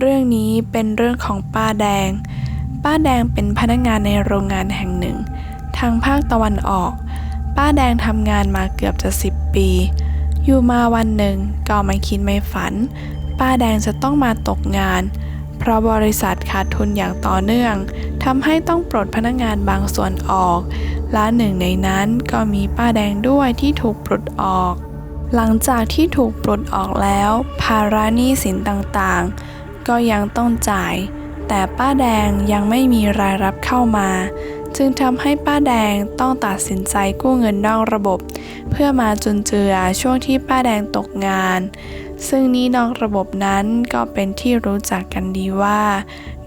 เรื่องนี้เป็นเรื่องของป้าแดง ป้าแดงเป็นพนักงานในโรงงานแห่งหนึ่ง ทางภาคตะวันออก ป้าแดงทำงานมาเกือบจะสิบปี อยู่มาวันหนึ่งก็ไม่คิดไม่ฝัน ป้าแดงจะต้องมาตกงาน เพราะบริษัทขาดทุนอย่างต่อเนื่องทำให้ต้องปลดพนักงานบางส่วนออก และหนึ่งในนั้นก็มีป้าแดงด้วยที่ถูกปลดออก หลังจากที่ถูกปลดออกแล้ว ภาระหนี้สินต่างๆ ก็ยังต้องจ่าย แต่ป้าแดงยังไม่มีรายรับเข้ามา จึงทำให้ป้าแดงต้องตัดสินใจกู้เงินนอกระบบ เพื่อมาจุนเจือช่วงที่ป้าแดงตกงาน ซึ่งนี้นอกระบบนั้นก็เป็นที่รู้จักกันดีว่า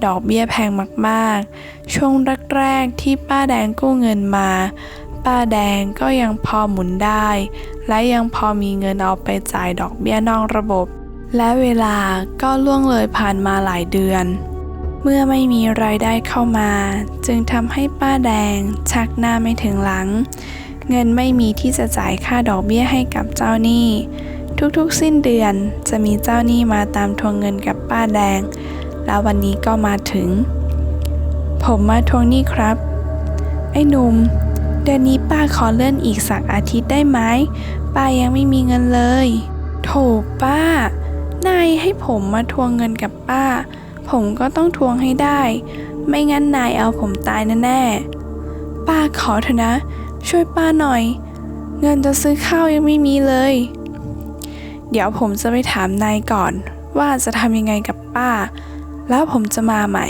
ดอกเบี้ยแพงมากๆ ช่วงแรกๆที่ป้าแดงกู้เงินมาป้าแดงก็ยังพอหมุนได้ และยังพอมีเงินเอาไปจ่ายดอกเบี้ยนอกระบบ และเวลาก็ล่วงเลยผ่านมาหลายเดือน เมื่อไม่มีรายได้เข้ามา จึงทำให้ป้าแดง ชักหน้าไม่ถึงหลัง เงินไม่มีที่จะจ่ายค่าดอกเบี้ยให้กับเจ้าหนี้ ทุกๆสิ้นเดือนจะมีเจ้าหนี้มาตามทวงเงินกับป้าแดง แล้ววันนี้ก็มาถึง ผมมาทวงหนี้ครับ ไอ้หนุ่มเดือนนี้ป้าขอเลื่อนอีกสักอาทิตย์ได้ไหมป้ายังไม่มีเงินเลย โถป้า นายให้ผมมาทวงเงินกับป้า ผมก็ต้องทวงให้ได้ ไม่งั้นนายเอาผมตายแน่ๆ ป้าขอเถอะนะ ช่วยป้าหน่อย เงินจะซื้อข้าวยังไม่มีเลย เดี๋ยวผมจะไปถามนายก่อน ว่าจะทำยังไงกับป้า แล้วผมจะมาใหม่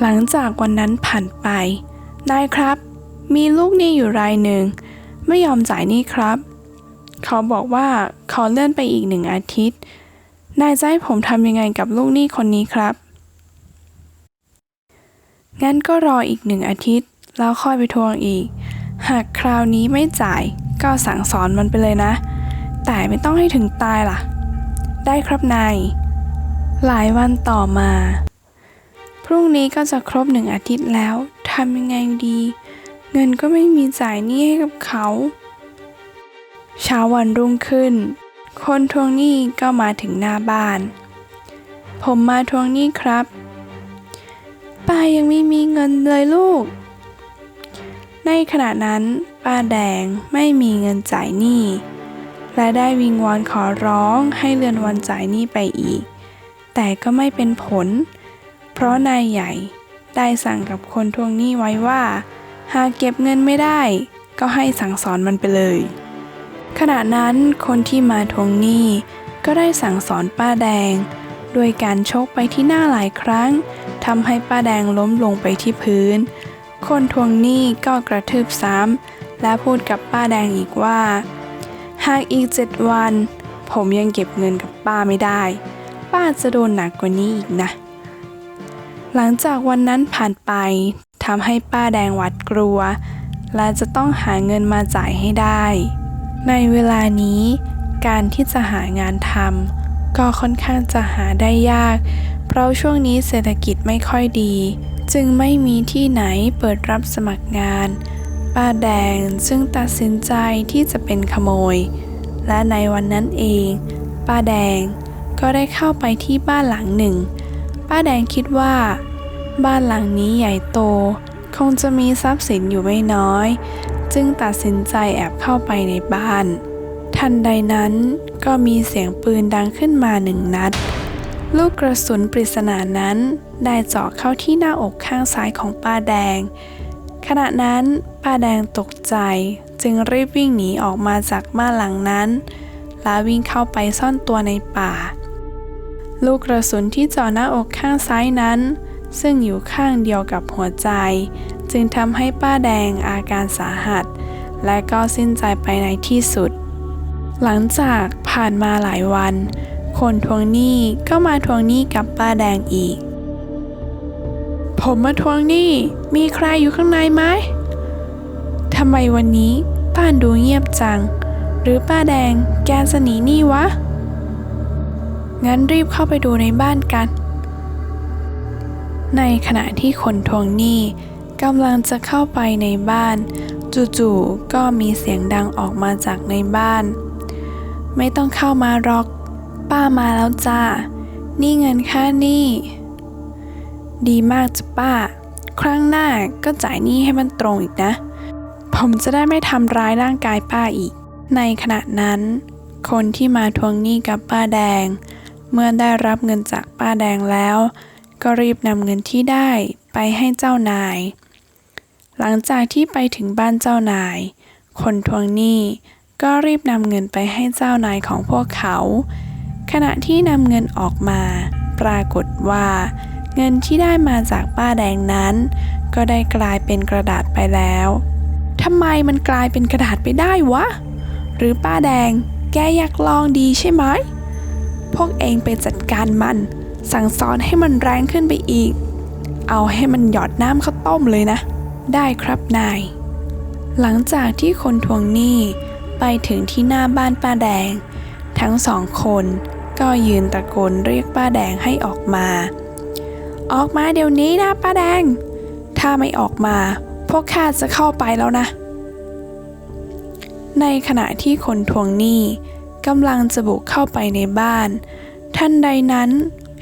หลังจากวันนั้นผ่านไป นายครับ มีลูกหนี้อยู่รายหนึ่ง ไม่ยอมจ่ายหนี้ครับ เขาบอกว่าขอเลื่อนไปอีกหนึ่งอาทิตย์ นายจะให้ผมทำยังไงกับลูกหนี้คนนี้ครับ งั้นก็รออีกหนึ่งอาทิตย์ แล้วค่อยไปทวงอีก หากคราวนี้ไม่จ่ายก็สั่งสอนมันไปเลยนะ แต่ไม่ต้องให้ถึงตายล่ะ ได้ครับนาย หลายวันต่อมา พรุ่งนี้ก็จะครบหนึ่งอาทิตย์แล้วทำยังไงดี เงินก็ไม่มีจ่ายหนี้ให้กับเขา เช้าวันรุ่งขึ้น คนทวงหนี้ก็มาถึงหน้าบ้าน ผมมาทวงหนี้ครับ ป้ายังไม่มีเงินเลยลูก ในขณะนั้น ป้าแดงไม่มีเงินจ่ายหนี้และได้วิงวอนขอร้องให้เลื่อนวันจ่ายหนี้ไปอีก แต่ก็ไม่เป็นผล เพราะนายใหญ่ได้สั่งกับคนทวงหนี้ไว้ว่า หากเก็บเงินไม่ได้ ก็ให้สั่งสอนมันไปเลย ขณะนั้นคนที่มาทวงหนี้ก็ได้สั่งสอนป้าแดงด้วยการชกไปที่หน้าหลายครั้งทำให้ป้าแดงล้มลงไปที่พื้น คนทวงหนี้ก็กระทืบซ้ำและพูดกับป้าแดงอีกว่า หากอีกเจ็ดวัน ผมยังเก็บเงินกับป้าไม่ได้ ป้าจะโดนหนักกว่านี้อีกนะ หลังจากวันนั้นผ่านไปทำให้ป้าแดงหวาดกลัว และจะต้องหาเงินมาจ่ายให้ได้ ในเวลานี้การที่จะหางานทำก็ค่อนข้างจะหาได้ยาก เพราะช่วงนี้เศรษฐกิจไม่ค่อยดี จึงไม่มีที่ไหนเปิดรับสมัครงาน ป้าแดงจึงตัดสินใจที่จะเป็นขโมย และในวันนั้นเอง ป้าแดงก็ได้เข้าไปที่บ้านหลังหนึ่ง ป้าแดงคิดว่า บ้านหลังนี้ใหญ่โต คงจะมีทรัพย์สินอยู่ไม่น้อย จึงตัดสินใจแอบเข้าไปในบ้าน ทันใดนั้นก็มีเสียงปืนดังขึ้นมาหนึ่งนัด ลูกกระสุนปริศนานั้นได้เจาะเข้าที่หน้าอกข้างซ้ายของป้าแดง ขณะนั้นป้าแดงตกใจจึงรีบวิ่งหนีออกมาจากบ้านหลังนั้นและวิ่งเข้าไปซ่อนตัวในป่า ลูกกระสุนที่เจาะหน้าอกข้างซ้ายนั้น ซึ่งอยู่ข้างเดียวกับหัวใจ จึงทำให้ป้าแดงอาการสาหัส และก็สิ้นใจไปในที่สุด หลังจากผ่านมาหลายวัน คนทวงหนี้ก็มาทวงหนี้กับป้าแดงอีก ผมมาทวงหนี้มีใครอยู่ข้างในไหมทำไมวันนี้บ้านดูเงียบจัง หรือป้าแดงแกจะหนีหนี้วะ งั้นรีบเข้าไปดูในบ้านกัน ในขณะที่คนทวงหนี้ กำลังจะเข้าไปในบ้าน จู่ๆก็มีเสียงดังออกมาจากในบ้าน ไม่ต้องเข้ามาหรอก ป้ามาแล้วจ้า นี่เงินค่านี้ดีมากจ้ะป้า ครั้งหน้าก็จ่ายหนี้ให้มันตรงอีกนะ ผมจะได้ไม่ทำร้ายร่างกายป้าอีก ในขณะนั้น คนที่มาทวงหนี้กับป้าแดง เมื่อได้รับเงินจากป้าแดงแล้ว ก็รีบนำเงินที่ได้ไปให้เจ้านาย หลังจากที่ไปถึงบ้านเจ้านาย คนทวงหนี้ก็รีบนำเงินไปให้เจ้านายของพวกเขา ขณะที่นำเงินออกมา ปรากฏว่า เงินที่ได้มาจากป้าแดงนั้น ก็ได้กลายเป็นกระดาษไปแล้วทำไมมันกลายเป็นกระดาษไปได้วะ หรือป้าแดง แกอยากลองดีใช่ไหม พวกเองไปจัดการมัน สั่งสอนให้มันแรงขึ้นไปอีก เอาให้มันหยอดน้ำข้าวต้มเลยนะ ได้ครับนาย หลังจากที่คนทวงหนี้ไปถึงที่หน้าบ้านป้าแดง ทั้งสองคนก็ยืนตะโกนเรียกป้าแดงให้ออกมา ออกมาเดี๋ยวนี้นะป้าแดง ถ้าไม่ออกมา พวกข้าจะเข้าไปแล้วนะ ในขณะที่คนทวงหนี้กำลังจะบุกเข้าไปในบ้านทันใดนั้น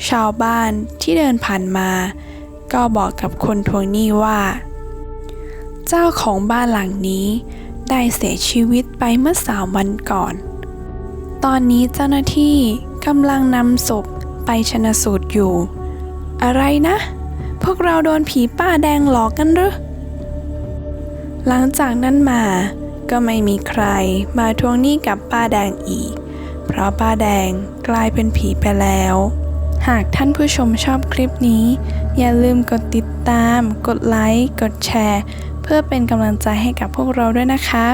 ชาวบ้านที่เดินผ่านมา ก็บอกกับคนทวงหนี้ว่า เจ้าของบ้านหลังนี้ ได้เสียชีวิตไปเมื่อสามวันก่อน ตอนนี้เจ้าหน้าที่กำลังนำศพไปชนะสูตรอยู่ อะไรนะ พวกเราโดนผีป้าแดงหลอกกันหรือหลังจากนั้นมาก็ไม่มีใครมาทวงหนี้กับป้าแดงอีก เพราะป้าแดงกลายเป็นผีไปแล้ว หากท่านผู้ชมชอบคลิปนี้ อย่าลืมกดติดตาม กดไลค์ กดแชร์ เพื่อเป็นกำลังใจให้กับพวกเราด้วยนะคะ